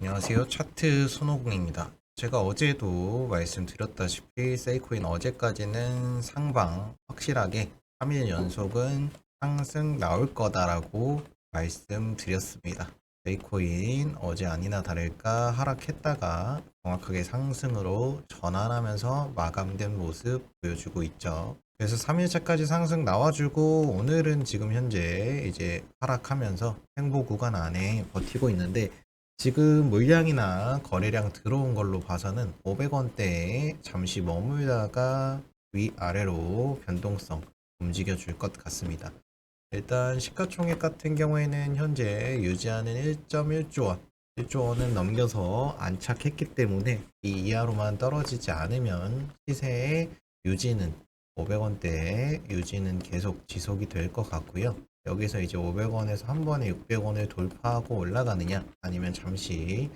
안녕하세요. 차트 손오공입니다. 제가 어제도 말씀드렸다시피 세이코인 어제까지는 상방 확실하게 3일 연속은 상승 나올 거다라고 말씀드렸습니다. 세이코인 어제 아니나 다를까 하락했다가 정확하게 상승으로 전환하면서 마감된 모습 보여주고 있죠. 그래서 3일차까지 상승 나와주고 오늘은 지금 현재 이제 하락하면서 횡보 구간 안에 버티고 있는데 지금 물량이나 거래량 들어온 걸로 봐서는 500원대에 잠시 머물다가 위아래로 변동성 움직여 줄 것 같습니다. 일단 시가총액 같은 경우에는 현재 유지하는 1.1조 원, 1조 원은 넘겨서 안착했기 때문에 이 이하로만 떨어지지 않으면 시세의 유지는 500원대에 유지는 계속 지속이 될 것 같고요. 여기서 이제 500원에서 한 번에 600원을 돌파하고 올라가느냐 아니면 잠시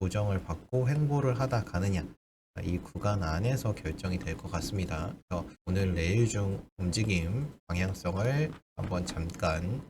고정을 받고 횡보를 하다 가느냐 이 구간 안에서 결정이 될 것 같습니다. 그래서 오늘 내일 중 움직임 방향성을 한번 잠깐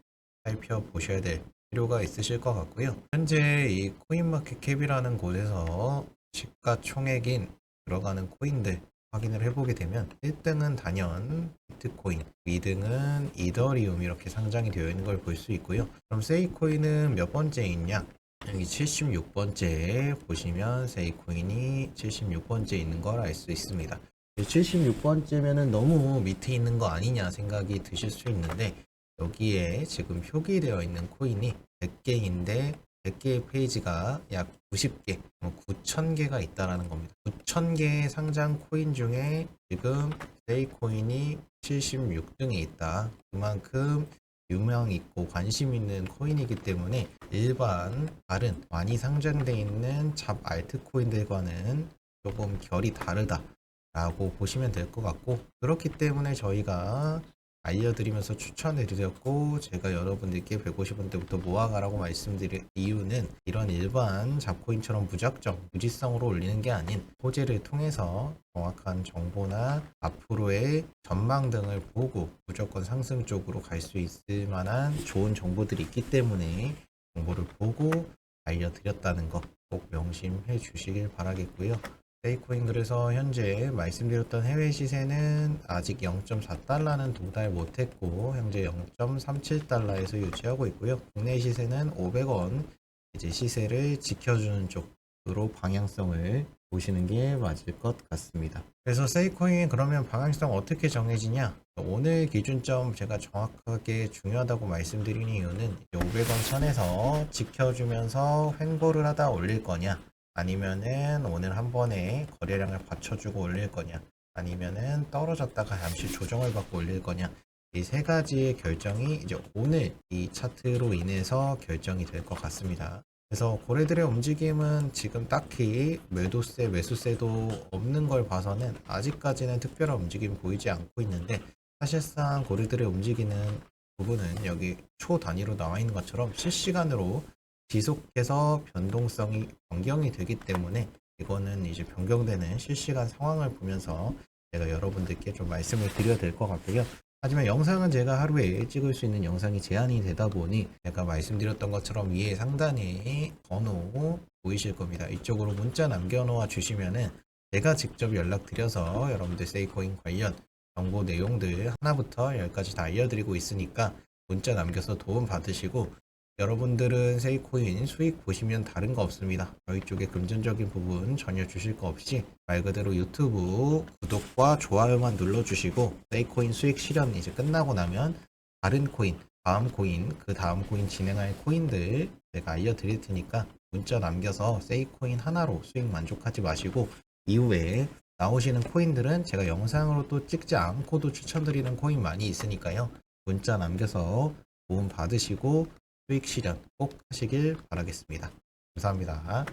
살펴보셔야 될 필요가 있으실 것 같고요. 현재 이 코인마켓캡이라는 곳에서 시가총액인 들어가는 코인들 확인을 해보게 되면 1등은 단연 비트코인, 2등은 이더리움 이렇게 상장이 되어 있는 걸 볼 수 있고요. 그럼 세이코인은 몇 번째 있냐? 여기 76번째에 보시면 세이코인이 76번째 있는 걸 알 수 있습니다. 76번째면은 너무 밑에 있는 거 아니냐 생각이 드실 수 있는데 여기에 지금 표기되어 있는 코인이 100개인데 100개의 페이지가 약 90개, 9,000개가 있다라는 겁니다. 9,000개의 상장 코인 중에 지금 세이코인이 76등에 있다. 그만큼 유명 있고 관심 있는 코인이기 때문에 일반 다른 많이 상장돼 있는 잡 알트코인들과는 조금 결이 다르다 라고 보시면 될 것 같고 그렇기 때문에 저희가 알려드리면서 추천해 드렸고 제가 여러분들께 150원대부터 모아가라고 말씀드린 이유는 이런 일반 잡코인처럼 무작정 무지성으로 올리는 게 아닌 호재를 통해서 정확한 정보나 앞으로의 전망 등을 보고 무조건 상승 쪽으로 갈 수 있을 만한 좋은 정보들이 있기 때문에 정보를 보고 알려드렸다는 거 꼭 명심해 주시길 바라겠고요. 세이코인 그래서 현재 말씀드렸던 해외 시세는 아직 0.4달러는 도달 못했고 현재 0.37달러에서 유지하고 있고요. 국내 시세는 500원 이제 시세를 지켜주는 쪽으로 방향성을 보시는 게 맞을 것 같습니다. 그래서 세이코인 그러면 방향성 어떻게 정해지냐? 오늘 기준점 제가 정확하게 중요하다고 말씀드린 이유는 500원 선에서 지켜주면서 횡보를 하다 올릴 거냐? 아니면은 오늘 한 번에 거래량을 받쳐주고 올릴 거냐 아니면은 떨어졌다가 잠시 조정을 받고 올릴 거냐 이 세 가지의 결정이 이제 오늘 이 차트로 인해서 결정이 될 것 같습니다. 그래서 고래들의 움직임은 지금 딱히 매도세, 매수세도 없는 걸 봐서는 아직까지는 특별한 움직임 보이지 않고 있는데 사실상 고래들의 움직이는 부분은 여기 초 단위로 나와 있는 것처럼 실시간으로 지속해서 변동성이 변경이 되기 때문에 이거는 이제 변경되는 실시간 상황을 보면서 제가 여러분들께 좀 말씀을 드려야 될 것 같고요. 하지만 영상은 제가 하루에 찍을 수 있는 영상이 제한이 되다 보니 제가 말씀드렸던 것처럼 위에 상단에 번호 보이실 겁니다. 이쪽으로 문자 남겨놓아 주시면은 제가 직접 연락드려서 여러분들 세이코인 관련 정보 내용들 하나부터 열까지 다 알려드리고 있으니까 문자 남겨서 도움 받으시고 여러분들은 세이코인 수익 보시면 다른 거 없습니다. 저희 쪽에 금전적인 부분 전혀 주실 거 없이 말 그대로 유튜브 구독과 좋아요만 눌러주시고 세이코인 수익 실현 이제 끝나고 나면 다른 코인, 다음 코인, 그 다음 코인 진행할 코인들 제가 알려드릴 테니까 문자 남겨서 세이코인 하나로 수익 만족하지 마시고 이후에 나오시는 코인들은 제가 영상으로 또 찍지 않고도 추천드리는 코인 많이 있으니까요. 문자 남겨서 도움 받으시고 수익 실현 꼭 하시길 바라겠습니다. 감사합니다.